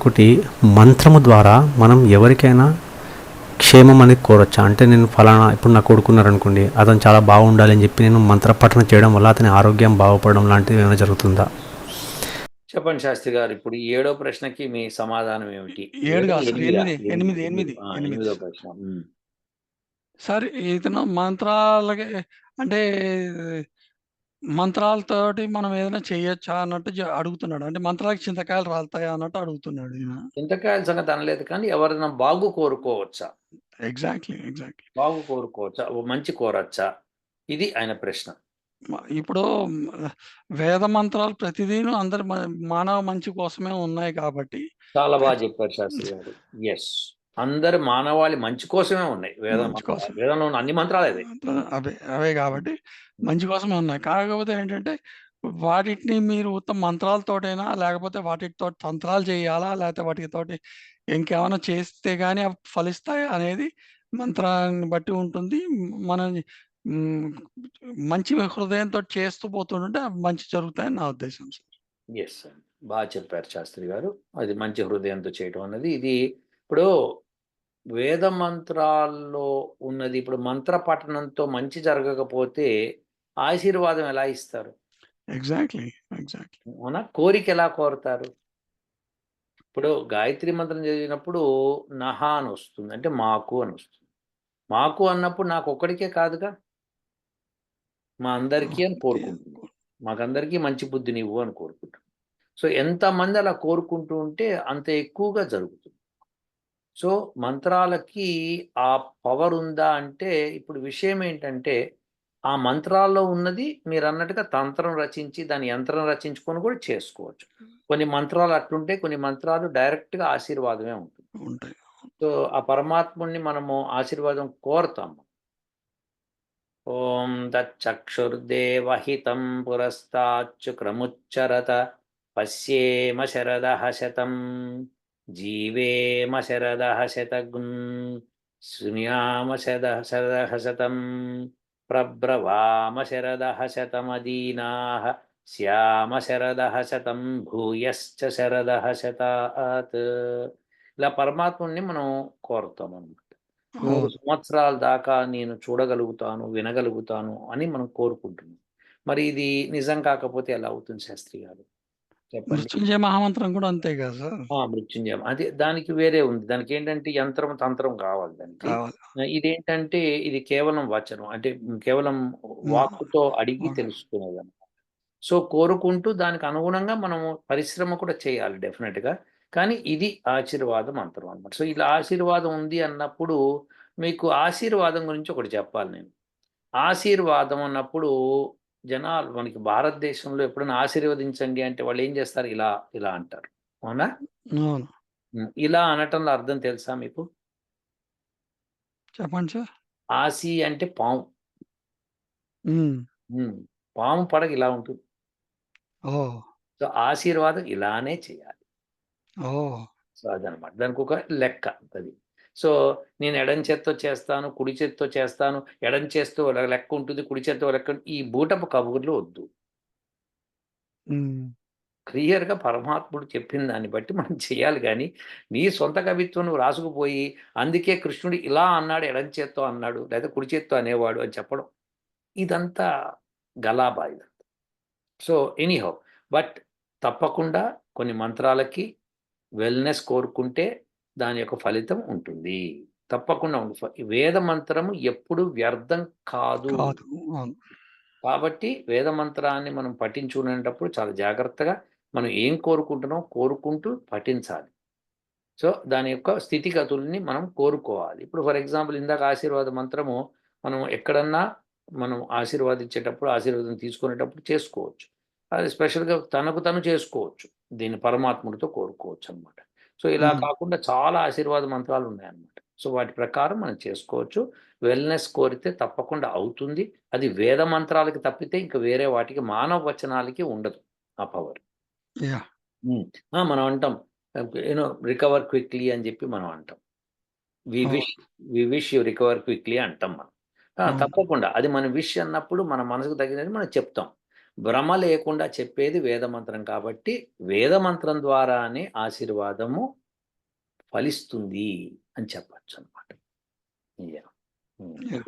ఇంకొకటి మంత్రము ద్వారా మనం ఎవరికైనా క్షేమం అనేది కోరొచ్చా అంటే నేను ఫలానా ఇప్పుడు నా కొడుకున్నారు అనుకోండి అతను చాలా బాగుండాలి అని చెప్పి నేను మంత్రపఠనం చేయడం వల్ల అతని ఆరోగ్యం బాగుపడడం లాంటిది ఏమైనా జరుగుతుందా చెప్పండి శాస్త్రి గారు ఇప్పుడు ఏడో ప్రశ్నకి మీ సమాధానం ఏమిటి ఎనిమిదా? ఎనిమిది, ప్రశ్న. సార్ ఇతను మంత్రాలకి అంటే మంత్రాలతోటి మనం ఏదైనా చేయొచ్చా అన్నట్టు జ- అడుగుతున్నాడు. అంటే మంత్రాలకి చింతకాయలు రాలుతాయా అన్నట్టు అడుగుతున్నాడు ఈయన. చింతకాయల సంగతి అనలేదు కానీ ఎవరైనా బాగు కోరుకోవచ్చా? Exactly exactly. బాగు కోరుకోవచ్చా? ఓ మంచి కోరచ్చా? ఇది ఆయన ప్రశ్న. ఇప్పుడు మ- వేద మంత్రాలు ప్రతిదీను అందరి మ- మానవ మంచి కోసమే ఉన్నాయి కాబట్టి. చాలా బాగా చెప్పారు శాస్త్రి గారు. ఎస్ అందరు మానవాళి మంచి కోసమే ఉన్నాయి. వేద. కోసం. వేదంలో ఉన్న అన్ని మంత్రాలు అదే. అవే అవే కాబట్టి మంచి కోసమే ఉన్నాయి. కాకపోతే ఏంటంటే వాటిని మీరు ఉత్తమ మంత్రాలతోటైనా లేకపోతే వాటితో తంత్రాలు చేయాలా లేకపోతే వాటితోటి ఇంకేమైనా చేస్తే కానీ అవి ఫలిస్తాయి అనేది మంత్రాన్ని బట్టి ఉంటుంది. మన మంచి హృదయంతో చేస్తూ పోతుంటే అవి మంచి జరుగుతాయని నా ఉద్దేశం సార్. ఎస్ బాగా చెప్పారు శాస్త్రి గారు. అది మంచి హృదయంతో చేయటం అన్నది. ఇది ఇప్పుడు వేద మంత్రాల్లో ఉన్నది ఇప్పుడు మంత్ర పఠనంతో మంచి జరగకపోతే ఆశీర్వాదం ఎలా ఇస్తారు? ఎగ్జాక్ట్లీ ఎగ్జాక్ట్లీ అవునా? కోరిక ఎలా కోరుతారు? ఇప్పుడు గాయత్రి మంత్రం చదివినప్పుడు నహ అని వస్తుంది అంటే మాకు అని వస్తుంది. మాకు అన్నప్పుడు నాకు ఒక్కడికే కాదుగా? మా అందరికీ అని కోరుకుంటున్నాం. మాకందరికీ మంచి బుద్ధిని ఇవ్వు అని కోరుకుంటాం సో ఎంతమంది అలా కోరుకుంటూ ఉంటే అంత ఎక్కువగా జరుగుతుంది. సో మంత్రాలకి ఆ పవర్ ఉందా అంటే ఇప్పుడు విషయం ఏంటంటే ఆ మంత్రాల్లో ఉన్నది మీరు అన్నట్టుగా తంత్రం రచించి దాని యంత్రం రచించుకొని కూడా చేసుకోవచ్చు. కొన్ని మంత్రాలు అట్లుంటే కొన్ని మంత్రాలు డైరెక్ట్గా ఆశీర్వాదమే ఉంటుంది. సో ఆ పరమాత్ముడిని మనము ఆశీర్వాదం కోరుతాము. ఓం తచ్చక్షుర్దేవహితం పురస్తాచ్చు క్రముచ్చరత పశ్యేమ శరద శతం జీవేమ శరద శతగున్ శృణ్యామ శద శరద శతం ప్రబ్రవామ శరద శతమదీనా శ్యామ శరద శతం భూయశ్చ శరద శతాత్ ఇలా పరమాత్ముడిని మనం కోరుతాం అన్నమాట. నూరు. సంవత్సరాల దాకా నేను చూడగలుగుతాను వినగలుగుతాను అని మనం కోరుకుంటున్నాం. మరి ఇది నిజం కాకపోతే ఎలా అవుతుంది శాస్త్రి గారు? మృత్యుంజయ మహామంత్రం కూడా అంతే కదా సార్? మృత్యుంజయం. అదే దానికి వేరే ఉంది. దానికి ఏంటంటే యంత్రం తంత్రం కావాలి దానికి. ఇదేంటంటే ఇది కేవలం వచనం. అంటే కేవలం వాక్కుతో అడిగి. తెలుసుకునేది సో కోరుకుంటూ దానికి అనుగుణంగా మనము పరిశ్రమ కూడా చేయాలి డెఫినెట్గా కానీ ఇది ఆశీర్వాదం మంత్రం అనమాట సో ఇలా ఆశీర్వాదం ఉంది అన్నప్పుడు మీకు ఆశీర్వాదం గురించి ఒకటి చెప్పాలి నేను. ఆశీర్వాదం అన్నప్పుడు జనాలు మనకి భారతదేశంలో ఎప్పుడైనా ఆశీర్వదించండి అంటే వాళ్ళు ఏం చేస్తారు? ఇలా ఇలా అంటారు. అవునా? ఇలా అనటంలో అర్థం తెలుసా మీకు? చెప్పండి సార్. ఆసి అంటే పాము. పాము పడగ ఇలా ఉంటుంది. ఓ సో ఆశీర్వాదం ఇలానే చేయాలి. ఓ సో అదనమాట. దానికి ఒక లెక్క అది. సో నేను ఎడం చేత్తో చేస్తాను కుడి చేత్తో చేస్తాను ఎడం ఒక లెక్క ఉంటుంది కుడి చేత్తో లెక్క. ఈ బూటపు కబుర్లు వద్దు. క్లియర్గా పరమాత్ముడు చెప్పిన దాన్ని బట్టి మనం చేయాలి కానీ నీ సొంత కవిత్వం నువ్వు రాసుకుపోయి అందుకే కృష్ణుడు ఇలా అన్నాడు ఎడం చేత్తో అన్నాడు లేదా కుడి చేత్తో అనేవాడు అని చెప్పడం ఇదంతా గలాబా ఇదంతా సో ఎనీహౌ బట్ తప్పకుండా కొన్ని మంత్రాలకి వెల్నెస్ కోరుకుంటే దాని యొక్క ఫలితం ఉంటుంది. తప్పకుండా ఉంది ఫ- వేద మంత్రము ఎప్పుడు వ్యర్థం కాదు. కాబట్టి వేద మంత్రాన్ని మనం పఠించుకునేటప్పుడు చాలా జాగ్రత్తగా మనం ఏం కోరుకుంటున్నాం కోరుకుంటూ పఠించాలి. సో దాని యొక్క స్థితిగతుల్ని మనం కోరుకోవాలి. ఇప్పుడు ఫర్ ఎగ్జాంపుల్ ఇందాక ఆశీర్వాద మంత్రము మనం ఎక్కడన్నా మనం ఆశీర్వాదించేటప్పుడు ఆశీర్వాదం తీసుకునేటప్పుడు చేసుకోవచ్చు. అది స్పెషల్గా తనకు తను చేసుకోవచ్చు. దీన్ని పరమాత్ముడితో కోరుకోవచ్చు అన్నమాట సో ఇలా. కాకుండా చాలా ఆశీర్వాద మంత్రాలు ఉన్నాయన్నమాట. సో వాటి ప్రకారం మనం చేసుకోవచ్చు. వెల్నెస్ కోరితే తప్పకుండా అవుతుంది. అది వేద మంత్రాలకి తప్పితే ఇంకా వేరే వాటికి మానవ వచనాలకి ఉండదు ఆ పవర్. మనం అంటాం. యూనో రికవర్ క్విక్లీ అని చెప్పి మనం అంటాం. We. Wish we wish you recover quickly అంటాం మనం. తప్పకుండా. అది మన విష్ అన్నప్పుడు మన మనసుకు తగినది మనం చెప్తాం. భ్రమ లేకుండా చెప్పేది వేదమంత్రం కాబట్టి వేదమంత్రం ద్వారానే ఆశీర్వాదము ఫలిస్తుంది అని చెప్పచ్చు అనమాట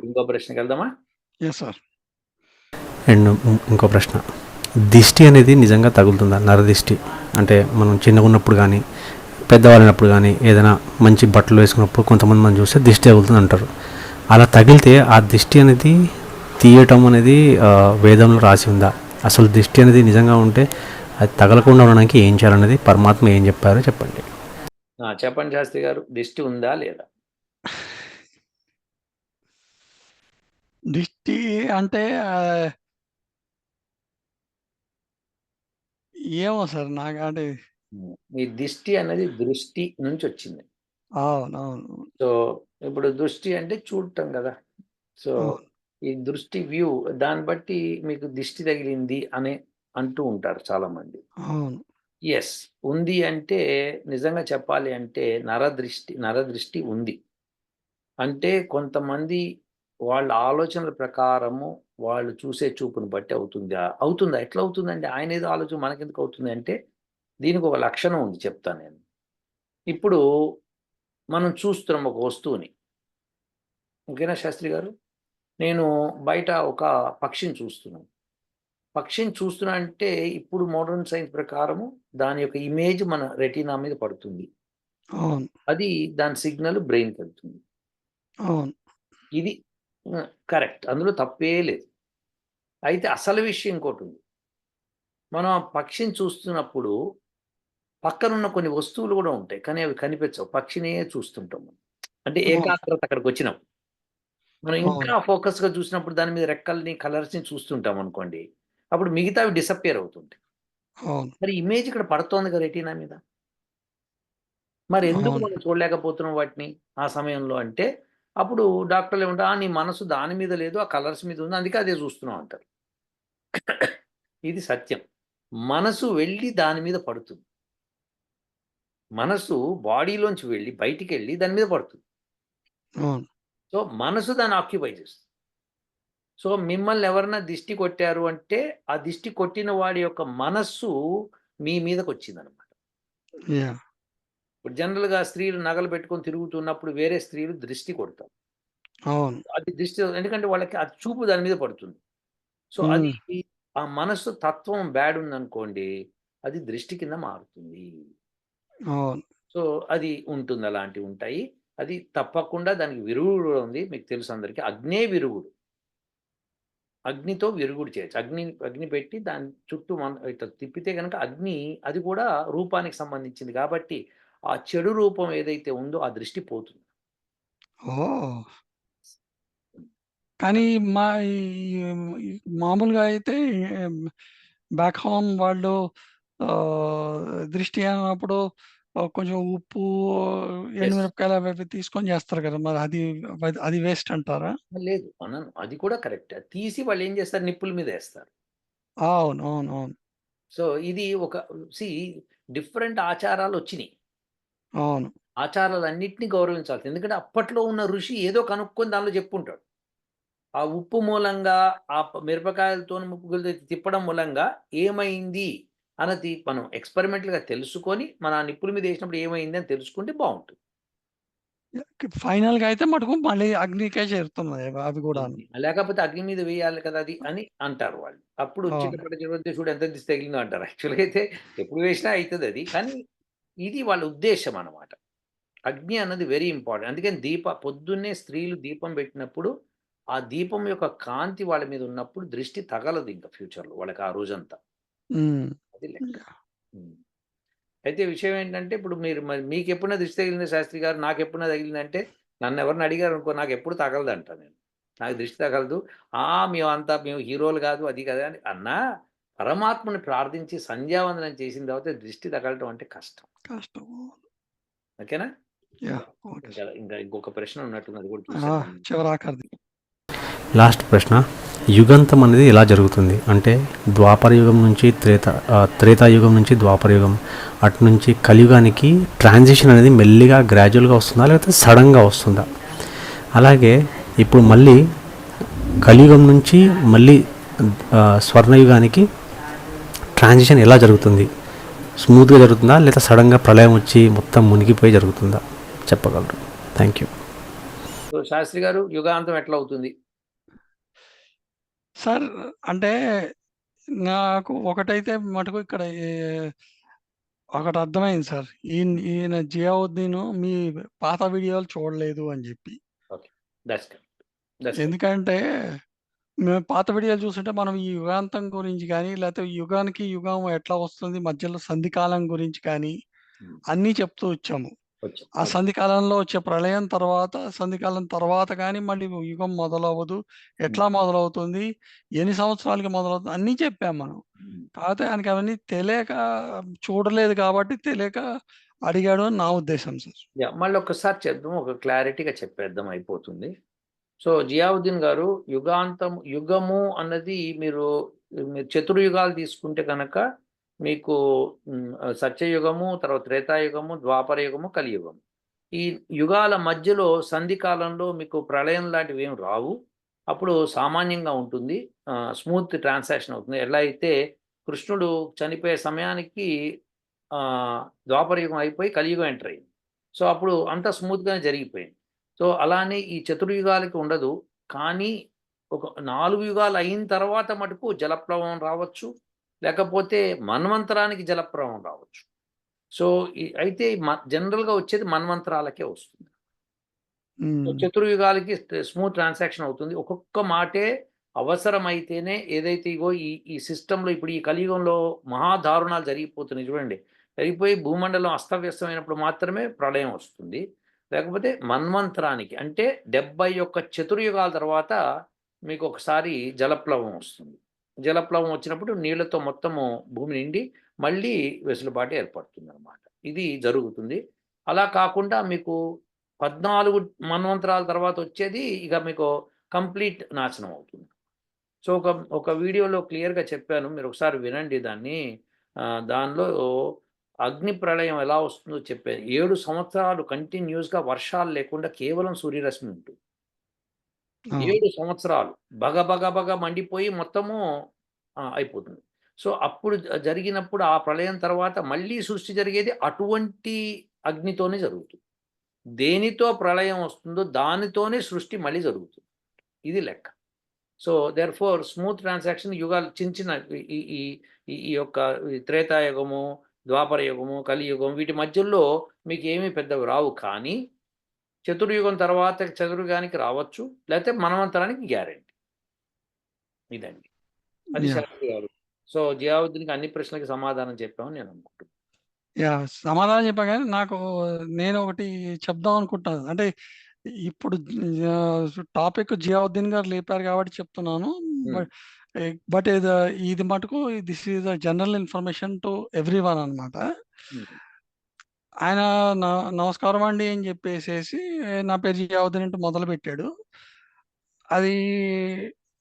ఇంకో ప్రశ్నకి వెళ్దామా? Yes sir. అండ్ ఇంకో ప్రశ్న. దిష్టి అనేది నిజంగా తగులుతుందా? నరదిష్టి. అంటే మనం చిన్నగా ఉన్నప్పుడు కానీ పెద్దవాళ్ళైనప్పుడు కానీ ఏదైనా మంచి బట్టలు వేసుకున్నప్పుడు కొంతమంది మనం చూస్తే దిష్టి తగులుతుంది అంటారు. అలా తగిలితే ఆ దిష్టి అనేది తీయటం అనేది వేదంలో రాసి ఉందా? అసలు దిష్టి అనేది నిజంగా ఉంటే అది తగలకుండా ఉండడానికి ఏం చేయాలనేది పరమాత్మ ఏం చెప్పారో చెప్పండి. ఆ, చెప్పండి శాస్త్రి గారు. దిష్టి ఉందా లేదా? దిష్టి అంటే ఏమో సార్ నాకు అంటే ఈ దిష్టి అనేది దృష్టి నుంచి వచ్చింది అవును అవును సో ఇప్పుడు దృష్టి అంటే చూడటం కదా. సో ఈ దృష్టి వ్యూ దాన్ని బట్టి మీకు దిష్టి తగిలింది అని అంటూ ఉంటారు చాలా మంది అవును. ఎస్ ఉంది అంటే నిజంగా చెప్పాలి అంటే నరదృష్టి నరదృష్టి ఉంది. అంటే కొంతమంది వాళ్ళ ఆలోచనల ప్రకారము వాళ్ళు చూసే చూపుని బట్టి అవుతుందా? అవుతుందా? ఎట్లా అవుతుందంటే ఆయన ఏదో ఆలోచన మనకెందుకు అవుతుంది అంటే దీనికి ఒక లక్షణం ఉంది చెప్తాను నేను. ఇప్పుడు మనం చూస్తున్నాం ఒక వస్తువుని. ఓకేనా శాస్త్రి గారు? నేను బయట ఒక పక్షిని చూస్తున్నాను. పక్షిని చూస్తున్నా అంటే ఇప్పుడు మోడర్న్ సైన్స్ ప్రకారము దాని యొక్క ఇమేజ్ మన రెటీనా మీద పడుతుంది. అవును. అది దాని సిగ్నల్ బ్రెయిన్కి వెళ్తుంది. అవును. ఇది కరెక్ట్. అందులో తప్పే లేదు. అయితే అసలు విషయం ఇంకోటి ఉంది. మనం ఆ పక్షిని చూస్తున్నప్పుడు పక్కనున్న కొన్ని వస్తువులు కూడా ఉంటాయి. కానీ అవి కనిపించవు. పక్షినే చూస్తుంటాం. అంటే. ఏకాగ్రత అక్కడికి వచ్చినప్పుడు. మనం ఇంకా ఫోకస్గా చూసినప్పుడు దాని మీద రెక్కల్ని కలర్స్ని చూస్తుంటాం అనుకోండి అప్పుడు మిగతావి డిసప్పియర్ అవుతుంటాయి. మరి ఇమేజ్ ఇక్కడ పడుతోంది కదా రెటీనా మీద. మరి ఎందుకు. మనం చూడలేకపోతున్నాం వాటిని ఆ సమయంలో అంటే అప్పుడు డాక్టర్లు ఏమంటారు "ఆ, నీ మనసు దాని మీద లేదు ఆ కలర్స్ మీద ఉంది అందుకే అదే చూస్తున్నాం అంటారు. ఇది సత్యం. మనసు వెళ్ళి దాని మీద పడుతుంది. మనసు బాడీలోంచి వెళ్ళి బయటికి వెళ్ళి దాని మీద పడుతుంది. సో మనసు దాన్ని ఆక్యుపై చేస్తుంది. సో మిమ్మల్ని ఎవరన్నా దిష్టి కొట్టారు అంటే ఆ దిష్టి కొట్టిన వాడి యొక్క మనస్సు మీ మీదకి వచ్చిందనమాట ఇప్పుడు జనరల్గా స్త్రీలు నగలు పెట్టుకొని తిరుగుతున్నప్పుడు వేరే స్త్రీలు దృష్టి కొడతారు. అది దృష్టి ఎందుకంటే వాళ్ళకి ఆ చూపు దాని మీద పడుతుంది. సో అది ఆ మనస్సు తత్వం బ్యాడ్ ఉందనుకోండి అది దృష్టి కింద మారుతుంది. సో అది ఉంటుంది అలాంటివి ఉంటాయి. అది తప్పకుండా దానికి విరుగుడు కూడా ఉంది. మీకు తెలుసు అందరికీ. అగ్నే విరుగుడు. అగ్నితో విరుగుడు చేయొచ్చు. అగ్ని అగ్ని పెట్టి దాని చుట్టూ మన ఇట్లా తిప్పితే కనుక అగ్ని అది కూడా రూపానికి సంబంధించింది కాబట్టి ఆ చెడు రూపం ఏదైతే ఉందో ఆ దృష్టి పోతుంది. ఓ! కానీ మా ఈ మామూలుగా అయితే బ్యాక్ హోమ్ వాళ్ళు ఆ, దృష్టి అన్నప్పుడు కొంచెం ఉప్పు ఎండుమిరపకాయలు అవి ఇవి తీసుకొని చేస్తారు కదా మరి అది అది- అది వేస్ట్ అంటారా లేదు. అనను అది కూడా కరెక్ట్. తీసి వాళ్ళు ఏం చేస్తారు? నిప్పుల మీద వేస్తారు. అవును. అవును. అవును. సో ఇది ఒక సి డిఫరెంట్ ఆచారాలు వచ్చినాయి. అవును. ఆచారాలన్నింటినీ గౌరవించాలి ఎందుకంటే అప్పట్లో ఉన్న ఋషి ఏదో కనుక్కొని దానిలో చెప్పుంటాడు. ఆ ఉప్పు మూలంగా ఆ ప- మిరపకాయలతో ముగ్గులు తిప్పడం మూలంగా ఏమైంది? అన్నది మనం ఎక్స్పెరిమెంటల్గా తెలుసుకొని మన నిప్పుల మీద వేసినప్పుడు ఏమైంది అని తెలుసుకుంటే బాగుంటుంది. ఫైనల్గా అయితే మటుకు మళ్ళీ అగ్నికే చేరుతున్నాయి అవి- కూడా లేకపోతే అగ్ని మీద వేయాలి కదా అది అని అంటారు వాళ్ళు. అప్పుడు చూడు ఎంత దిశ తగిలిందో అంటారు. యాక్చువల్గా అయితే ఎప్పుడు వేసినా అవుతుంది అది. కానీ ఇది వాళ్ళ ఉద్దేశం అన్నమాట. అగ్ని అన్నది వెరీ ఇంపార్టెంట్. అందుకని దీప పొద్దున్నే స్త్రీలు దీపం పెట్టినప్పుడు ఆ దీపం యొక్క కాంతి వాళ్ళ మీద ఉన్నప్పుడు దృష్టి తగలదు ఇంకా ఫ్యూచర్లో వాళ్ళకి ఆ రోజంతా. అది లెక్క. అయితే విషయం ఏంటంటే ఇప్పుడు మీరు మరి మీకు ఎప్పుడైనా దృష్టి తగిలింది శాస్త్రి గారు నాకు ఎప్పుడైనా తగిలిందంటే నన్ను ఎవరిని అడిగారు అనుకో నాకు ఎప్పుడు తగలదంట నేను. నాకు దృష్టి తగలదు. ఆ మేము అంతా మేము హీరోలు కాదు అది కదా అని అన్నా పరమాత్మని ప్రార్థించి సంధ్యావందనం చేసిన తర్వాత దృష్టి తగలటం అంటే కష్టం. కష్టం. ఓకేనా? ఇంకా ఇంకా ఇంకొక ప్రశ్న ఉన్నట్టుంది అది కూడా లాస్ట్ ప్రశ్న యుగంతం అనేది ఎలా జరుగుతుంది? అంటే ద్వాపర యుగం నుంచి త్రేత త్రేతాయుగం నుంచి ద్వాపర యుగం అటు నుంచి కలియుగానికి ట్రాన్సిషన్ అనేది మెల్లిగా గ్రాడ్యువల్గా వస్తుందా లేకపోతే సడన్గా వస్తుందా? అలాగే ఇప్పుడు మళ్ళీ కలియుగం నుంచి మళ్ళీ స్వర్ణయుగానికి ట్రాన్సిషన్ ఎలా జరుగుతుంది? స్మూత్గా జరుగుతుందా లేదా సడన్గా ప్రళయం వచ్చి మొత్తం మునిగిపోయి జరుగుతుందా? చెప్పగలరు. థ్యాంక్ యూ శాస్త్రి గారు యుగాంతం ఎట్లా అవుతుంది? సార్ అంటే నాకు ఒకటైతే మటుకు ఇక్కడ ఏ- ఒకటి అర్థమైంది సార్. ఈయన ఈయన జియావుద్దీన్ మీ పాత వీడియోలు చూడలేదు అని చెప్పి. దట్స్ దట్స్ ఎందుకంటే మేము పాత వీడియోలు చూస్తుంటే మనం ఈ యుగాంతం గురించి కానీ లేకపోతే యుగానికి యుగం ఎట్లా వస్తుంది మధ్యలో సంధికాలం గురించి కానీ Hmm. అన్నీ చెప్తూ వచ్చాము. ఆ సంధికాలంలో వచ్చే ప్రళయం తర్వాత సంధికాలం తర్వాత కానీ మళ్ళీ యుగం మొదలవ్వదు. ఎట్లా మొదలవుతుంది? ఎన్ని సంవత్సరాలకి మొదలవుతుంది? అన్నీ చెప్పాం మనం. కాకపోతే ఆయనకి అవన్నీ తెలియక చూడలేదు కాబట్టి తెలియక అడిగాడు అని నా ఉద్దేశం సార్. మళ్ళీ ఒక్కసారి చేద్దాం. ఒక క్లారిటీగా చెప్పేద్దాం అయిపోతుంది. సో జియావుద్దీన్ గారు యుగాంతం యుగము అన్నది మీరు మీరు చతుర్యుగాలు తీసుకుంటే కనుక మీకు సత్యయుగము తర్వాత త్రేతాయుగము ద్వాపర యుగము కలియుగము ఈ యుగాల మధ్యలో సంధి కాలంలో మీకు ప్రళయం లాంటివి ఏం రావు. అప్పుడు సామాన్యంగా ఉంటుంది. స్మూత్ ట్రాన్సాక్షన్ అవుతుంది. ఎలా అయితే కృష్ణుడు చనిపోయే సమయానికి ఆ, ద్వాపర యుగం అయిపోయి కలియుగం ఎంటర్ అయింది సో అప్పుడు అంత స్మూత్గానే జరిగిపోయింది. సో అలానే ఈ చతుర్యుగాలకి ఉండదు. కానీ ఒక నాలుగు యుగాలు అయిన తర్వాత మటుకు జలప్రవాహం రావచ్చు. లేకపోతే మన్వంతరానికి జలప్రవాహం రావచ్చు. సో అయితే జనరల్గా వచ్చేది మన్వంతరాలకే వస్తుంది. చతుర్యుగాలకి స్మూత్ ట్రాన్సాక్షన్ అవుతుంది. ఒక్కొక్క మాటే అవసరమైతేనే ఏదైతే ఇగో ఈ ఈ సిస్టంలో ఇప్పుడు ఈ కలియుగంలో మహాదారుణాలు జరిగిపోతున్నాయి చూడండి. జరిగిపోయి భూమండలం అస్తవ్యస్తమైనప్పుడు మాత్రమే ప్రళయం వస్తుంది. లేకపోతే మన్వంతరానికి అంటే డెబ్బై ఒక్క చతుర్యుగాల తర్వాత మీకు ఒకసారి జలప్లవం వస్తుంది. జలప్లవం వచ్చినప్పుడు నీళ్ళతో మొత్తము భూమి నిండి మళ్ళీ వెసులుబాటు ఏర్పడుతుంది అనమాట ఇది జరుగుతుంది. అలా కాకుండా మీకు పద్నాలుగు మన్వంతరాల తర్వాత వచ్చేది ఇక మీకు కంప్లీట్ నాశనం అవుతుంది. సో ఒక ఒక వీడియోలో క్లియర్గా చెప్పాను. మీరు ఒకసారి వినండి దాన్ని. దానిలో అగ్ని ప్రళయం ఎలా వస్తుందో చెప్పాను ఏడు సంవత్సరాలు కంటిన్యూస్గా వర్షాలు లేకుండా కేవలం సూర్యరశ్మి ఉంటుంది. ఏడు సంవత్సరాలు. బగ బగ బగ మండిపోయి మొత్తము అయిపోతుంది. సో అప్పుడు జరిగినప్పుడు ఆ ప్రళయం తర్వాత మళ్ళీ సృష్టి జరిగేది అటువంటి అగ్నితోనే జరుగుతుంది. దేనితో ప్రళయం వస్తుందో దానితోనే సృష్టి మళ్ళీ జరుగుతుంది. ఇది లెక్క. So therefore smooth transaction యుగాలు చిన్న చిన్న ఈ- ఈ ఈ- యొక్క త్రేతాయుగము ద్వాపర యుగము కలియుగం వీటి మధ్యలో మీకు ఏమీ పెద్దవి రావు కానీ చతుర్యుగం తర్వాత చతుర్యుగానికి రావచ్చు లేకపోతే మనవంతరానికి గ్యారెంటీ. ఇదండి. అది. శాస్త్రి గారు. సో జియావుద్దీన్కి అన్ని ప్రశ్నలకి సమాధానం చెప్పామని నేను అనుకుంటున్నాను యా సమాధానం చెప్పా కానీ నాకు నేను ఒకటి చెప్దాం అనుకుంటున్నాను అంటే ఇప్పుడు టాపిక్ జియావుద్దీన్ గారు లేపారు కాబట్టి చెప్తున్నాను. బట్ ఇది ఇది మటుకు this is general information to everyone అనమాట. ఆయన "న- నమస్కారం అండి అని చెప్పేసేసి నా పేరు జియావుద్దీన్ అంటూ మొదలు పెట్టాడు అది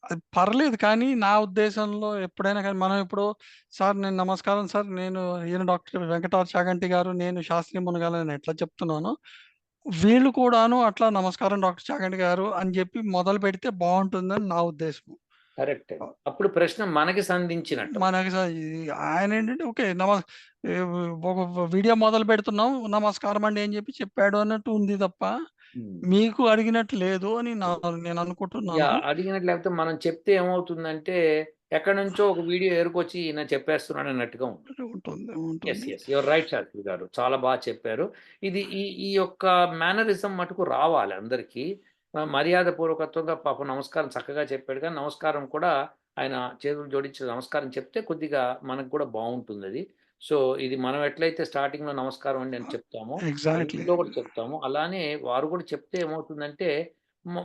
అది పర్లేదు కానీ నా ఉద్దేశంలో ఎప్పుడైనా కానీ మనం ఇప్పుడు సార్ నేను నమస్కారం సార్ నేను ఈయన డాక్టర్ వెంకటార్ చాగంటి గారు నేను శాస్త్రీయ మునగాల నేను ఎట్లా చెప్తున్నాను వీళ్ళు కూడాను అట్లా నమస్కారం డాక్టర్ చాగంటి గారు అని చెప్పి మొదలు పెడితే బాగుంటుందని నా ఉద్దేశం కరెక్ట్. అప్పుడు ప్రశ్న మనకి సంధించినట్టు. మనకి ఆయన ఏంటంటే ఓకే నమ ఏ ఒక వీడియో మొదలు పెడుతున్నాం నమస్కారం అండి అని చెప్పి చెప్పాడు అన్నట్టు ఉంది తప్ప. మీకు అడిగినట్టు లేదు అని నేను అనుకుంటున్నాను. అడిగినట్లు లేకపోతే మనం చెప్తే ఏమవుతుందంటే ఎక్కడి నుంచో ఒక వీడియో ఎరుకొచ్చి ఈయన చెప్పేస్తున్నాడు అన్నట్టుగా ఉంటుంది. ఉంటుంది ఎస్ ఉంటుంది ఎస్ యువర్ రైట్ శాస్త్రి గారు. చాలా బాగా చెప్పారు. ఇది ఈ ఈ యొక్క మేనరిజం మటుకు రావాలి అందరికీ. ఆ, మర్యాద పూర్వకత్వంగా పాప నమస్కారం చక్కగా చెప్పాడు. కానీ నమస్కారం కూడా ఆయన చేతులు జోడించి నమస్కారం చెప్తే కొద్దిగా మనకు కూడా బాగుంటుంది అది. సో ఇది మనం ఎట్లయితే స్టార్టింగ్లో నమస్కారం అండి అని చెప్తామో ఇంట్లో కూడా చెప్తాము. అలానే వారు కూడా చెప్తే ఏమవుతుందంటే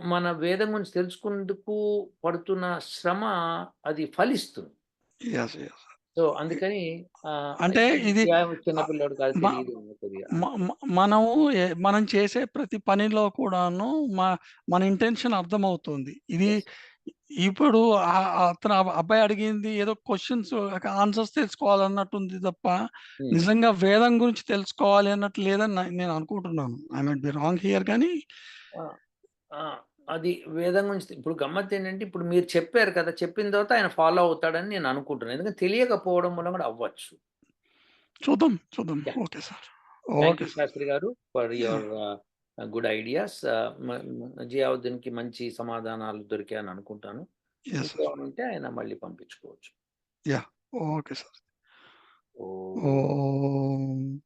మన వేదం గురించి తెలుసుకుందుకు పడుతున్న శ్రమ అది ఫలిస్తుంది. సో అందుకని అంటే ఇది- చిన్నపిల్లాడు కాదు మనము మనం చేసే ప్రతి పనిలో కూడాను మా మన ఇంటెన్షన్ అర్థమవుతుంది. ఇది. ఇప్పుడు అతను అబ్బాయి అడిగింది ఏదో క్వశ్చన్స్ ఆన్సర్స్ తెలుసుకోవాలన్నట్టు ఉంది తప్ప Hmm. నిజంగా వేదం గురించి తెలుసుకోవాలి అన్నట్టు లేదని నేను అనుకుంటున్నాను. I might be wrong here కానీ అది వేదం గురించి ఇప్పుడు గమ్మత్ ఏంటంటే ఇప్పుడు మీరు చెప్పారు కదా చెప్పిన తర్వాత ఆయన ఫాలో అవుతాడని నేను అనుకుంటున్నాను. ఎందుకంటే తెలియకపోవడం వల్ల కూడా అవ్వచ్చు. చూద్దాం చూద్దాం. Okay sir. Okay you Shastri గారు ఫర్. యువర్ గుడ్ ఐడియాస్ జియావుద్దీన్కి మంచి సమాధానాలు దొరికాయని అనుకుంటాను. ఉంటే ఆయన మళ్ళీ పంపించుకోవచ్చు. Okay sir. ఓం